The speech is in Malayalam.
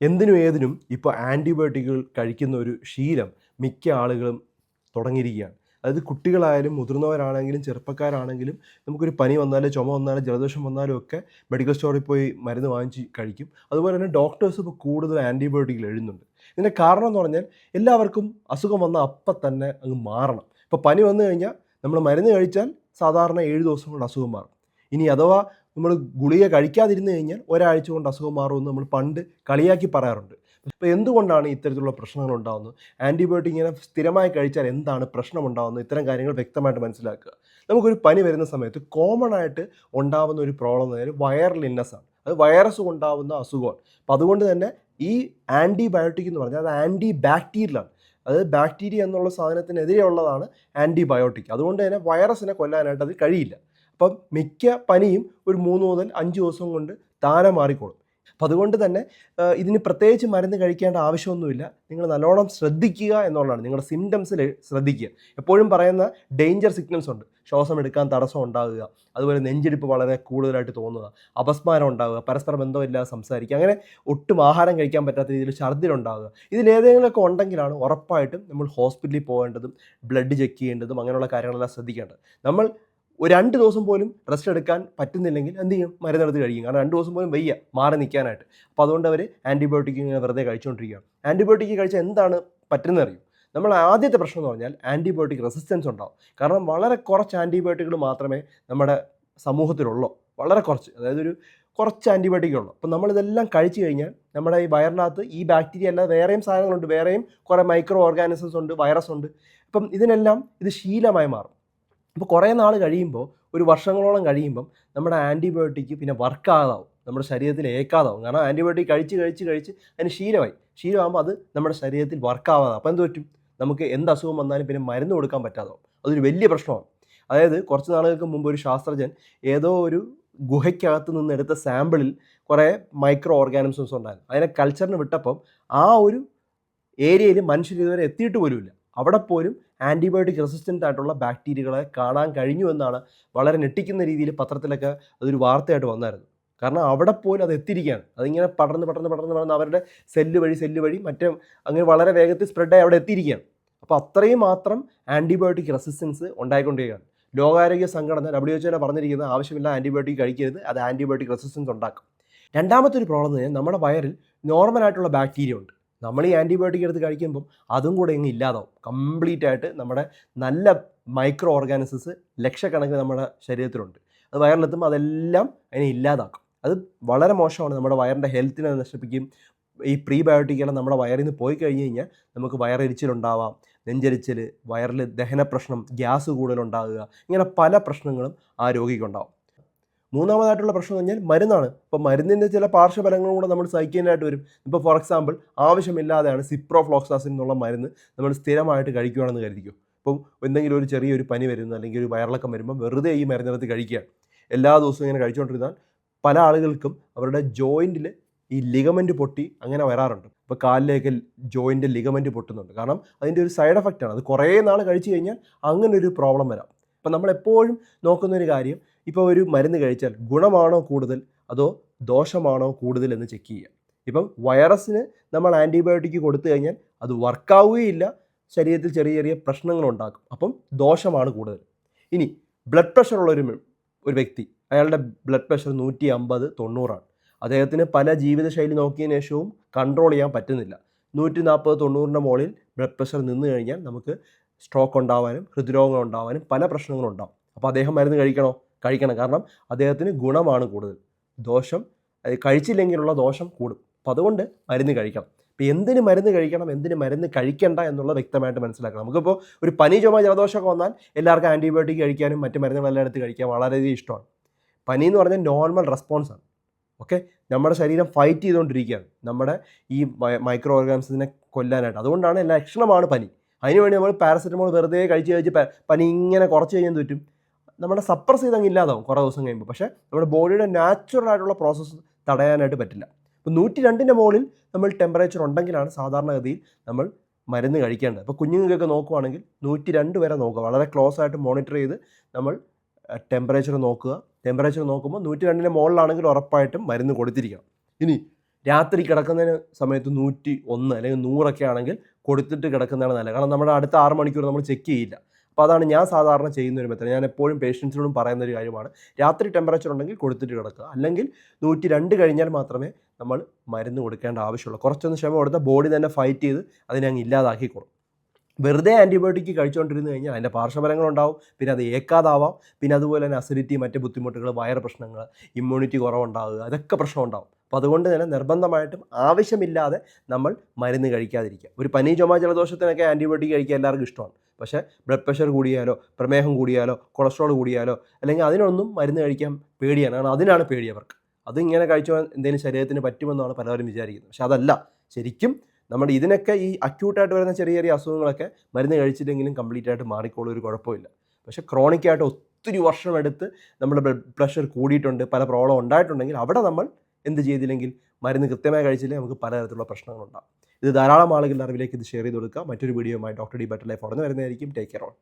എന്തിനും ഏതിനും ഇപ്പോൾ ആന്റിബയോട്ടിക്കുകൾ കഴിക്കുന്ന ഒരു ശീലം മിക്ക ആളുകളും തുടങ്ങിയിരിക്കുകയാണ്. അതായത് കുട്ടികളായാലും മുതിർന്നവരാണെങ്കിലും ചെറുപ്പക്കാരാണെങ്കിലും നമുക്കൊരു പനി വന്നാലും ചുമ വന്നാലും ജലദോഷം വന്നാലും ഒക്കെ മെഡിക്കൽ സ്റ്റോറിൽ പോയി മരുന്ന് വാങ്ങിച്ച് കഴിക്കും. അതുപോലെ തന്നെ ഡോക്ടേഴ്സ് ഇപ്പോൾ കൂടുതൽ ആന്റിബയോട്ടിക്കുകൾ എഴുതുന്നുണ്ട്. ഇതിന്റെ കാരണം എന്ന് പറഞ്ഞാൽ എല്ലാവർക്കും അസുഖം വന്ന അപ്പം തന്നെ അങ്ങ് മാറണം. ഇപ്പോൾ പനി വന്നു കഴിഞ്ഞാൽ നമ്മൾ മരുന്ന് കഴിച്ചാൽ സാധാരണ ഏഴ് ദിവസം കൊണ്ട് അസുഖം മാറും. ഇനി അഥവാ നമ്മൾ ഗുളിക കഴിക്കാതിരുന്ന് കഴിഞ്ഞാൽ ഒരാഴ്ച കൊണ്ട് അസുഖം മാറുമെന്ന് നമ്മൾ പണ്ട് കളിയാക്കി പറയാറുണ്ട്. അപ്പോൾ എന്തുകൊണ്ടാണ് ഇത്തരത്തിലുള്ള പ്രശ്നങ്ങൾ ഉണ്ടാകുന്നത് ആന്റിബയോട്ടിക് ഇങ്ങനെ സ്ഥിരമായി കഴിച്ചാൽ എന്താണ് പ്രശ്നം ഉണ്ടാകുന്നത് ഇത്തരം കാര്യങ്ങൾ വ്യക്തമായിട്ട് മനസ്സിലാക്കുക. നമുക്കൊരു പനി വരുന്ന സമയത്ത് കോമൺ ആയിട്ട് ഉണ്ടാകുന്ന ഒരു പ്രോബ്ലം എന്ന് പറഞ്ഞാൽ വൈറൽ ഇന്നസ് ആണ്. അത് വൈറസ് കൊണ്ടാവുന്ന അസുഖമാണ്. അപ്പം അതുകൊണ്ട് തന്നെ ഈ ആന്റിബയോട്ടിക് എന്ന് പറഞ്ഞാൽ അത് ആന്റി ബാക്ടീരിയലാണ് അത് ബാക്ടീരിയ എന്നുള്ള സാധനത്തിനെതിരെയുള്ളതാണ് ആന്റിബയോട്ടിക് അതുകൊണ്ട് തന്നെ വൈറസിനെ കൊല്ലാനായിട്ട് അത് കഴിയില്ല. അപ്പം മിക്ക പനിയും ഒരു മൂന്ന് മുതൽ അഞ്ച് ദിവസം കൊണ്ട് താനെ മാറിക്കോളും. അപ്പം അതുകൊണ്ട് തന്നെ ഇതിന് പ്രത്യേകിച്ച് മരുന്ന് കഴിക്കേണ്ട ആവശ്യമൊന്നുമില്ല. നിങ്ങൾ നല്ലോണം ശ്രദ്ധിക്കുക എന്നുള്ളതാണ്. നിങ്ങളുടെ സിംറ്റംസിൽ ശ്രദ്ധിക്കുക. എപ്പോഴും പറയുന്ന ഡേഞ്ചർ സിഗ്നൽസ് ഉണ്ട്. ശ്വാസം എടുക്കാൻ തടസ്സം ഉണ്ടാകുക. അതുപോലെ നെഞ്ചിടിപ്പ് വളരെ കൂടുതലായിട്ട് തോന്നുക. അപസ്മാരം ഉണ്ടാകുക. പരസ്പര ബന്ധമില്ലാതെ സംസാരിക്കുക. അങ്ങനെ ഒട്ടും ആഹാരം കഴിക്കാൻ പറ്റാത്ത രീതിയിൽ ഛർദ്ദിലുണ്ടാകുക ഇതിലേതെങ്കിലുമൊക്കെ ഉണ്ടെങ്കിലാണ് ഉറപ്പായിട്ടും നമ്മൾ ഹോസ്പിറ്റലിൽ പോകേണ്ടതും ബ്ലഡ് ചെക്ക് ചെയ്യേണ്ടതും അങ്ങനെയുള്ള കാര്യങ്ങളെല്ലാം ശ്രദ്ധിക്കേണ്ടത്. നമ്മൾ ഒരു രണ്ട് ദിവസം പോലും റെസ്റ്റ് എടുക്കാൻ പറ്റുന്നില്ലെങ്കിൽ എന്ത് ചെയ്യും? മരുന്നെടുത്ത് കഴിക്കും. കാരണം രണ്ട് ദിവസം പോലും വയ്യ മാറി നിൽക്കാനായിട്ട് അപ്പോൾ അതുകൊണ്ട് അവർ ആന്റിബയോട്ടിക് ഇങ്ങനെ വെറുതെ കഴിച്ചുകൊണ്ടിരിക്കുകയാണ് ആന്റിബയോട്ടിക് കഴിച്ചാൽ എന്താണ് പറ്റുന്നത് അറിയും? നമ്മൾ ആദ്യത്തെ പ്രശ്നം എന്ന് പറഞ്ഞാൽ ആന്റിബയോട്ടിക് റെസിസ്റ്റൻസ് ഉണ്ടാവും. കാരണം വളരെ കുറച്ച് ആന്റിബയോട്ടിക്കുകൾ മാത്രമേ നമ്മുടെ സമൂഹത്തിലുള്ളൂ. വളരെ കുറച്ച്. അതായത് ഒരു കുറച്ച് ആന്റിബയോട്ടിക് ഉള്ളൂ. അപ്പോൾ നമ്മളിതെല്ലാം കഴിച്ചു കഴിഞ്ഞാൽ നമ്മുടെ ഈ വയറിനകത്ത് ഈ ബാക്ടീരിയ അല്ലാതെ വേറെയും സാധനങ്ങളുണ്ട്. വേറെയും കുറേ മൈക്രോ ഓർഗാനിസംസ് ഉണ്ട് വൈറസ് ഉണ്ട്. അപ്പം ഇതിനെല്ലാം ഇത് ശീലമായി മാറും. അപ്പോൾ കുറേ നാൾ കഴിയുമ്പോൾ ഒരു വർഷങ്ങളോളം കഴിയുമ്പം നമ്മുടെ ആന്റിബയോട്ടിക് പിന്നെ വർക്കാകാതാവും നമ്മുടെ ശരീരത്തിൽ ഏക്കാതാവും. കാരണം ആന്റിബയോട്ടിക് കഴിച്ച് കഴിച്ച് കഴിച്ച് അതിന് ശീലമായി. ശീലമാകുമ്പോൾ അത് നമ്മുടെ ശരീരത്തിൽ വർക്കാവാതാവും. അപ്പോൾ എന്ത് പറ്റും? നമുക്ക് എന്ത് അസുഖം വന്നാലും പിന്നെ മരുന്ന് കൊടുക്കാൻ പറ്റാതാവും. അതൊരു വലിയ പ്രശ്നമാണ്. അതായത് കുറച്ച് നാളുകൾക്ക് മുമ്പ് ഒരു ശാസ്ത്രജ്ഞൻ ഏതോ ഒരു ഗുഹയ്ക്കകത്ത് നിന്ന് എടുത്ത സാമ്പിളിൽ കുറേ മൈക്രോ ഓർഗാനിസംസ് ഉണ്ടായിരുന്നു. അതിനെ കൾച്ചറിന് വിട്ടപ്പം ആ ഒരു ഏരിയയിൽ മനുഷ്യർ ഇതുവരെ എത്തിയിട്ട് പോലുമില്ല. അവിടെ പോലും ആന്റിബയോട്ടിക് റെസിസ്റ്റന്റ് ആയിട്ടുള്ള ബാക്ടീരിയകളെ കാണാൻ കഴിഞ്ഞു എന്നാണ് വളരെ ഞെട്ടിക്കുന്ന രീതിയിൽ പത്രത്തിലൊക്കെ അതൊരു വാർത്തയായിട്ട് വന്നായിരുന്നു. കാരണം അവിടെ പോലും അത് എത്തിയിരിക്കുകയാണ്. അതിങ്ങനെ പടർന്ന് പടർന്ന് പടർന്ന് പടർന്ന് അവരുടെ സെല്ല് വഴി സെല്ല് വഴി മറ്റേ അങ്ങനെ വളരെ വേഗത്തിൽ സ്പ്രെഡായി അവിടെ എത്തിയിരിക്കുകയാണ്. അപ്പോൾ അത്രയും മാത്രം ആന്റിബയോട്ടിക് റെസിസ്റ്റൻസ് ഉണ്ടായിക്കൊണ്ടിരിക്കുകയാണ്. ലോകാരോഗ്യ സംഘടന ഡബ്ല്യു എച്ച് ഒ പറഞ്ഞിരിക്കുന്നത് ആവശ്യമില്ല ആന്റിബയോട്ടിക് കഴിക്കരുത് അത് ആന്റിബയോട്ടിക് റെസിസ്റ്റൻസ് ഉണ്ടാക്കും. രണ്ടാമത്തെ ഒരു പ്രോബ്ലം നമ്മുടെ വയറിൽ നോർമലായിട്ടുള്ള ബാക്ടീരിയ ഉണ്ട്. നമ്മൾ ഈ ആന്റിബയോട്ടിക് എടുത്ത് കഴിക്കുമ്പം അതും കൂടെ ഇങ്ങ് ഇല്ലാതാവും. കംപ്ലീറ്റ് ആയിട്ട് നമ്മുടെ നല്ല മൈക്രോ ഓർഗാനിസംസ് ലക്ഷക്കണക്കിന് നമ്മുടെ ശരീരത്തിലുണ്ട്. അത് വയറിലെത്തുമ്പോൾ അതെല്ലാം അതിനെ ഇല്ലാതാക്കും. അത് വളരെ മോശമാണ്. നമ്മുടെ വയറിന്റെ ഹെൽത്തിനെ നശിപ്പിക്കും. ഈ പ്രീബയോട്ടിക്കെല്ലാം നമ്മുടെ വയറിൽ നിന്ന് പോയി കഴിഞ്ഞ് കഴിഞ്ഞാൽ നമുക്ക് വയറെരിച്ചിലുണ്ടാവാം. നെഞ്ചരിച്ചിൽ വയറിൽ ദഹന പ്രശ്നം ഗ്യാസ് കൂടുതലുണ്ടാകുക ഇങ്ങനെ പല പ്രശ്നങ്ങളും ആ രോഗിക്കുണ്ടാവും. മൂന്നാമതായിട്ടുള്ള പ്രശ്നം എന്ന് പറഞ്ഞാൽ മരുന്നാണ്. ഇപ്പോൾ മരുന്നിന്റെ ചില പാർശ്വഫലങ്ങളും കൂടെ നമ്മൾ സഹിക്കാനായിട്ട് വരും. ഇപ്പോൾ ഫോർ എക്സാമ്പിൾ ആവശ്യമില്ലാതെയാണ് സിപ്രോഫ്ലോക്സാസിൻ എന്നുള്ള മരുന്ന് നമ്മൾ സ്ഥിരമായിട്ട് കഴിക്കുകയാണെന്ന് കരുതിക്കും. ഇപ്പം എന്തെങ്കിലും ഒരു ചെറിയൊരു പനി വരുന്നു അല്ലെങ്കിൽ ഒരു വയറിളക്കം വരുമ്പോൾ വെറുതെ ഈ മരുന്നെടുത്ത് കഴിക്കുക. എല്ലാ ദിവസവും ഇങ്ങനെ കഴിച്ചുകൊണ്ടിരുന്നാൽ പല ആളുകൾക്കും അവരുടെ ജോയിന്റിൽ ഈ ലിഗമെന്റ് പൊട്ടി അങ്ങനെ വരാറുണ്ട്. ഇപ്പോൾ കാലിലേക്ക് ജോയിന്റ് ലിഗമെന്റ് പൊട്ടുന്നുണ്ട്. കാരണം അതിന്റെ ഒരു സൈഡ് എഫക്റ്റാണ് അത് കുറേ നാൾ കഴിച്ചു കഴിഞ്ഞാൽ അങ്ങനെ ഒരു പ്രോബ്ലം വരാം. അപ്പം നമ്മൾ എപ്പോഴും നോക്കുന്ന ഒരു കാര്യം ഇപ്പോൾ ഒരു മരുന്ന് കഴിച്ചാൽ ഗുണമാണോ കൂടുതൽ? അതോ ദോഷമാണോ കൂടുതൽ എന്ന് ചെക്ക് ചെയ്യുക. ഇപ്പം വൈറസിന് നമ്മൾ ആന്റിബയോട്ടിക് കൊടുത്തു കഴിഞ്ഞാൽ അത് വർക്കാവുകയില്ല ശരീരത്തിൽ ചെറിയ ചെറിയ പ്രശ്നങ്ങൾ ഉണ്ടാക്കും. അപ്പം ദോഷമാണ് കൂടുതൽ. ഇനി ബ്ലഡ് പ്രഷർ ഉള്ളൊരു ഒരു വ്യക്തി അയാളുടെ ബ്ലഡ് പ്രഷർ നൂറ്റി അമ്പത് തൊണ്ണൂറാണ്. അദ്ദേഹത്തിന് പല ജീവിതശൈലി നോക്കിയതിന് ശേഷവും കൺട്രോൾ ചെയ്യാൻ പറ്റുന്നില്ല. നൂറ്റി നാൽപ്പത് തൊണ്ണൂറിന്റെ മുകളിൽ ബ്ലഡ് പ്രഷർ നിന്ന് കഴിഞ്ഞാൽ നമുക്ക് സ്ട്രോക്ക് ഉണ്ടാവാനും ഹൃദ്രോഗങ്ങൾ ഉണ്ടാവാനും പല പ്രശ്നങ്ങളും ഉണ്ടാവും. അപ്പോൾ അദ്ദേഹം മരുന്ന് കഴിക്കണോ? കഴിക്കണം. കാരണം അദ്ദേഹത്തിന് ഗുണമാണ് കൂടുതൽ. ദോഷം കഴിച്ചില്ലെങ്കിലുള്ള ദോഷം കൂടും. അപ്പോൾ അതുകൊണ്ട് മരുന്ന് കഴിക്കണം. ഇപ്പോൾ എന്തിന് മരുന്ന് കഴിക്കണം? എന്തിന് മരുന്ന് കഴിക്കണ്ട എന്നുള്ളത് വ്യക്തമായിട്ട് മനസ്സിലാക്കണം. നമുക്കിപ്പോൾ ഒരു പനി ചുമ ജലദോഷമൊക്കെ വന്നാൽ എല്ലാവർക്കും ആന്റിബയോട്ടിക് കഴിക്കാനും മറ്റ് മരുന്നുകളെല്ലാം എടുത്ത് കഴിക്കാൻ വളരെയധികം ഇഷ്ടമാണ്. പനി എന്ന് പറഞ്ഞാൽ നോർമൽ റെസ്പോൺസാണ് ഓക്കെ നമ്മുടെ ശരീരം ഫൈറ്റ് ചെയ്തുകൊണ്ടിരിക്കുകയാണ്. നമ്മുടെ ഈ മൈക്രോ ഓർഗാനിസത്തിനെ കൊല്ലാനായിട്ട്. അതുകൊണ്ടാണ് ലക്ഷണമാണ് പനി. അതിനുവേണ്ടി നമ്മൾ പാരസെറ്റമോൾ വെറുതെ കഴിച്ച് കഴിച്ച് പനി ഇങ്ങനെ കുറച്ച് കഴിയാൻ പറ്റും? നമ്മുടെ സപ്രസ് ചെയ്ത് അങ്ങ് ഇല്ലാതാവും കുറേ ദിവസം കഴിയുമ്പോൾ. പക്ഷേ നമ്മുടെ ബോഡിയുടെ നാച്ചുറൽ ആയിട്ടുള്ള പ്രോസസ്സ് തടയാനായിട്ട് പറ്റില്ല. ഇപ്പോൾ നൂറ്റി രണ്ടിന്റെ മുകളിൽ നമ്മൾ ടെമ്പറേച്ചർ ഉണ്ടെങ്കിലാണ് സാധാരണഗതിയിൽ നമ്മൾ മരുന്ന് കഴിക്കേണ്ടത്. അപ്പോൾ കുഞ്ഞുങ്ങൾക്കൊക്കെ നോക്കുവാണെങ്കിൽ നൂറ്റി രണ്ട് വരെ നോക്കുക. വളരെ ക്ലോസ് ആയിട്ട് മോണിറ്റർ ചെയ്ത് നമ്മൾ ടെമ്പറേച്ചർ നോക്കുക. ടെമ്പറേച്ചർ നോക്കുമ്പോൾ നൂറ്റി രണ്ടിന്റെ മുകളിലാണെങ്കിൽ ഉറപ്പായിട്ടും മരുന്ന് കൊടുത്തിരിക്കണം. ഇനി രാത്രി കിടക്കുന്നതിന് സമയത്ത് നൂറ്റി ഒന്ന് അല്ലെങ്കിൽ നൂറൊക്കെ ആണെങ്കിൽ കൊടുത്തിട്ട് കിടക്കുന്നതാണ് നല്ലത്. കാരണം നമ്മുടെ അടുത്ത ആറ് മണിക്കൂർ നമ്മൾ ചെക്ക് ചെയ്യില്ല. അപ്പോൾ അതാണ് ഞാൻ സാധാരണ ചെയ്യുന്ന ഒരു മെത്തേഡ് ഞാൻ എപ്പോഴും പേഷ്യൻസിനോടും പറയുന്ന ഒരു കാര്യമാണ്. രാത്രി ടെമ്പറേച്ചർ ഉണ്ടെങ്കിൽ കൊടുത്തിട്ട് കിടക്കുക. അല്ലെങ്കിൽ നൂറ്റി രണ്ട് കഴിഞ്ഞാൽ മാത്രമേ നമ്മൾ മരുന്ന് കൊടുക്കേണ്ട ആവശ്യമുള്ളൂ. കുറച്ചൊന്ന് ക്ഷമ കൊടുത്താൽ ബോഡി തന്നെ ഫൈറ്റ് ചെയ്ത് അതിനെ അങ്ങ് ഇല്ലാതാക്കിക്കോളും വെറുതെ ആന്റിബയോട്ടിക് കഴിച്ചുകൊണ്ടിരുന്ന് കഴിഞ്ഞാൽ അതിന്റെ പാർശ്വഫലങ്ങളുണ്ടാവും പിന്നെ അത് ഏക്കാതാവാം. പിന്നെ അതുപോലെ തന്നെ അസിഡിറ്റി മറ്റ് ബുദ്ധിമുട്ടുകൾ വയർ പ്രശ്നങ്ങൾ ഇമ്മ്യൂണിറ്റി കുറവുണ്ടാവുക അതൊക്കെ പ്രശ്നം ഉണ്ടാവും അപ്പോൾ അതുകൊണ്ട് തന്നെ നിർബന്ധമായിട്ടും ആവശ്യമില്ലാതെ നമ്മൾ മരുന്ന് കഴിക്കാതിരിക്കുക. ഒരു പനി ചുമ ജലദോഷത്തിനൊക്കെ ആന്റിബയോട്ടിക് കഴിക്കുക എല്ലാവർക്കും ഇഷ്ടമാണ്. പക്ഷേ ബ്ലഡ് പ്രഷർ കൂടിയാലോ പ്രമേഹം കൂടിയാലോ കൊളസ്ട്രോൾ കൂടിയാലോ അല്ലെങ്കിൽ അതിനൊന്നും മരുന്ന് കഴിക്കാൻ പേടിയാണ്. കാരണം അതിനാണ് പേടി അവർക്ക്. അതിങ്ങനെ കഴിച്ചു എന്തെങ്കിലും ശരീരത്തിന് പറ്റുമെന്നാണ് പലരും വിചാരിക്കുന്നത്. പക്ഷേ അതല്ല. ശരിക്കും നമ്മുടെ ഇതിനൊക്കെ ഈ അക്യൂട്ടായിട്ട് വരുന്ന ചെറിയ ചെറിയ അസുഖങ്ങളൊക്കെ മരുന്ന് കഴിച്ചില്ലെങ്കിലും കംപ്ലീറ്റ് ആയിട്ട് മാറിക്കോളും ഒരു കുഴപ്പമില്ല പക്ഷെ ക്രോണിക്കായിട്ട് ഒത്തിരി വർഷമെടുത്ത് നമ്മുടെ ബ്ലഡ് പ്രഷർ കൂടിയിട്ടുണ്ട് പല പ്രോബ്ലം ഉണ്ടായിട്ടുണ്ടെങ്കിൽ അവിടെ നമ്മൾ എന്ത് ചെയ്തില്ലെങ്കിൽ മരുന്ന് കൃത്യമായി കഴിച്ചില്ലെങ്കിൽ നമുക്ക് പലതരത്തിലുള്ള പ്രശ്നങ്ങളുണ്ടാകും ഇത് ധാരാളം ആളുകളുടെ അറിവിലേക്ക് ഇത് ഷെയർ ചെയ്ത് കൊടുക്കുക മറ്റൊരു വീഡിയോയുമായി ഡോക്ടർ ഡി ബെറ്റർ ലൈഫ് ഉടനെ വരുന്നതായിരിക്കും. Take care on